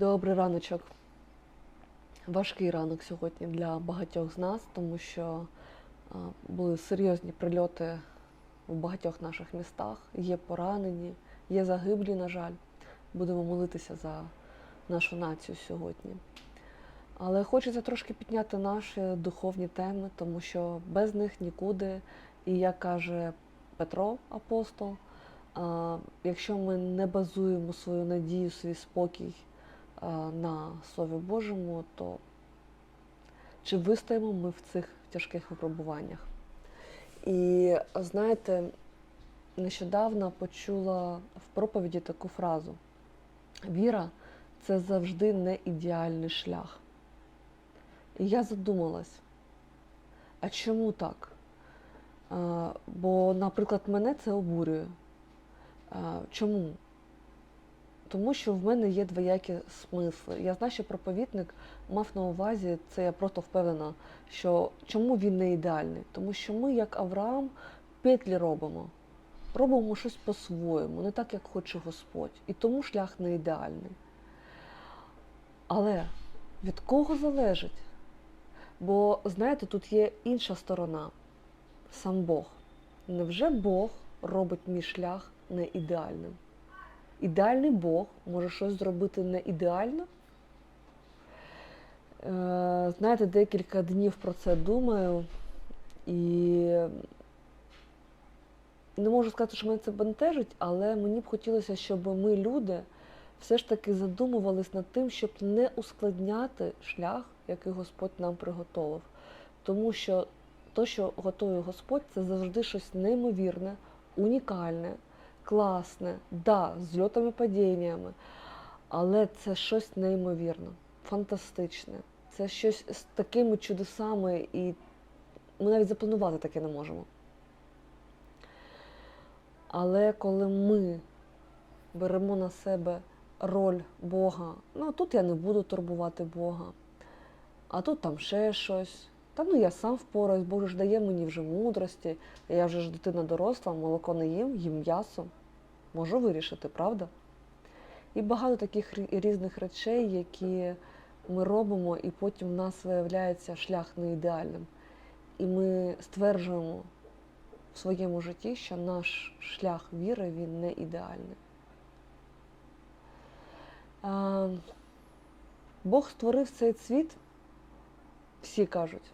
Добрий раночок. Важкий ранок сьогодні для багатьох з нас, тому що були серйозні прильоти в багатьох наших містах. Є поранені, є загиблі, на жаль. Будемо молитися за нашу націю сьогодні. Але хочеться трошки підняти наші духовні теми, тому що без них нікуди. І як каже Петро, апостол, якщо ми не базуємо свою надію, свій спокій на Слові Божому, то чи вистоїмо ми в цих тяжких випробуваннях? І знаєте, нещодавно почула в проповіді таку фразу: віра це завжди не ідеальний шлях. І я задумалась, а чому так? Бо, наприклад, мене це обурює. Чому? Тому що в мене є двоякі смисли. Я знаю, що проповідник мав на увазі, це я просто впевнена, що чому він не ідеальний? Тому що ми, як Авраам, петлі робимо. Робимо щось по-своєму, не так, як хоче Господь. І тому шлях не ідеальний. Але від кого залежить? Бо, знаєте, тут є інша сторона сам Бог. Невже Бог робить мій шлях не ідеальним? Ідеальний Бог може щось зробити не ідеально? Е, Знаєте, декілька днів про це думаю, і не можу сказати, що мене це бентежить, але мені б хотілося, щоб ми, люди, все ж таки задумувались над тим, щоб не ускладняти шлях, який Господь нам приготовив. Тому що то, що готує Господь, це завжди щось неймовірне, унікальне, класне, да, з льотами падіннями, але це щось неймовірне, фантастичне. Це щось з такими чудесами, і ми навіть запланувати таке не можемо. Але коли ми беремо на себе роль Бога, ну тут я не буду турбувати Бога, а тут там ще щось. Та ну я сам впораюсь, Боже ж дає мені вже мудрості, я вже ж дитина доросла, молоко не їм, їм м'ясо. Можу вирішити, правда? І багато таких різних речей, які ми робимо, і потім в нас виявляється шлях не ідеальним. І ми стверджуємо в своєму житті, що наш шлях віри він не ідеальний. Бог створив цей світ, всі кажуть,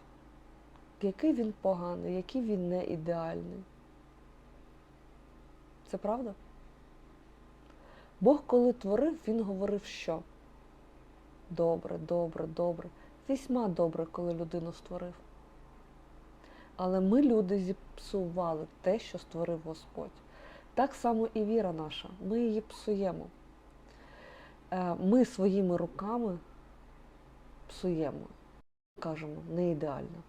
який він поганий, який він не ідеальний. Це правда? Бог, коли творив, він говорив, що добре, добре, добре. Вісьма добре, коли людину створив. Але ми, люди, зіпсували те, що створив Господь. Так само і віра наша. Ми її псуємо. Е, Ми своїми руками псуємо. Кажемо, не ідеально.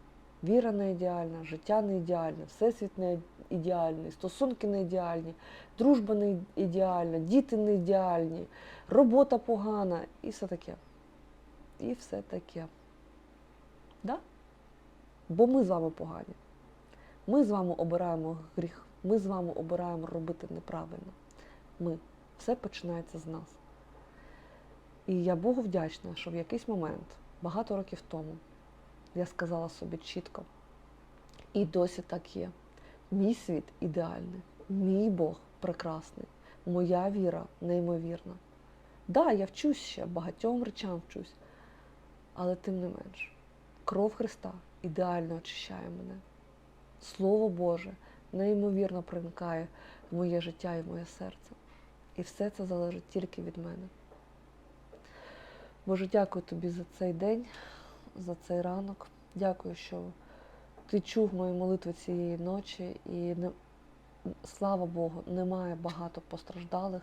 Віра не ідеальна, життя не ідеальне, всесвіт не ідеальний, стосунки не ідеальні, дружба не ідеальна, діти не ідеальні, робота погана і все таке. І все таке. Да? Бо ми з вами погані. Ми з вами обираємо гріх, ми з вами обираємо робити неправильно. Ми. Все починається з нас. І я Богу вдячна, що в якийсь момент, багато років тому, я сказала собі чітко, і досі так є. Мій світ ідеальний, мій Бог прекрасний, моя віра неймовірна. Да, я вчусь ще, багатьом речам вчусь, але тим не менш, кров Христа ідеально очищає мене. Слово Боже неймовірно проникає в моє життя і в моє серце. І все це залежить тільки від мене. Боже, дякую тобі за цей день, за цей ранок. Дякую, що ти чув мої молитви цієї ночі, і не, слава Богу, немає багато постраждалих,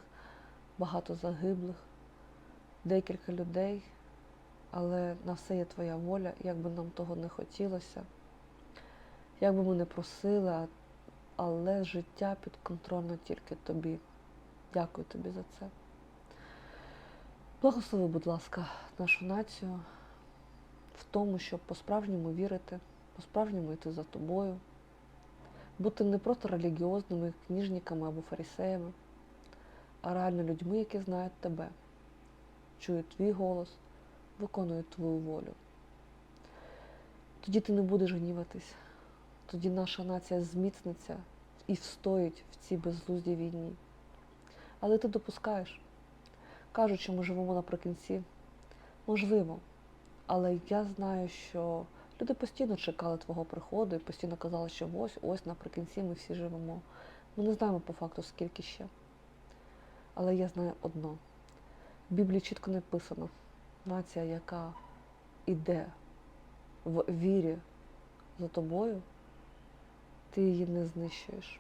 багато загиблих, декілька людей, але на все є твоя воля, як би нам того не хотілося, як би ми не просили, але життя підконтрольно тільки тобі. Дякую тобі за це. Благослови, будь ласка, нашу націю в тому, щоб по-справжньому вірити, по-справжньому йти за тобою, бути не просто релігіозними книжниками або фарисеями, а реально людьми, які знають тебе. чують твій голос, виконують твою волю. Тоді ти не будеш гніватись, тоді наша нація зміцниться і встоїть в цій безглуздій війні. Але ти допускаєш. Кажуть, що ми живемо наприкінці. Можливо. Але я знаю, що люди постійно чекали твого приходу і постійно казали, що ось, ось наприкінці ми всі живемо. Ми не знаємо по факту, скільки ще. Але я знаю одно. В Біблії чітко написано, нація, яка іде в вірі за тобою, ти її не знищуєш.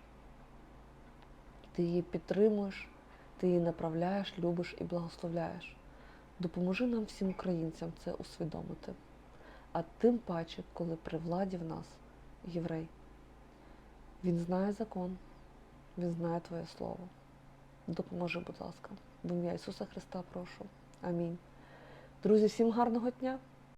Ти її підтримуєш, ти її направляєш, любиш і благословляєш. Допоможи нам всім українцям це усвідомити. А тим паче, коли при владі в нас єврей. Він знає закон, він знає Твоє Слово. Допоможи, будь ласка. В ім'я Ісуса Христа прошу. Амінь. Друзі, всім гарного дня!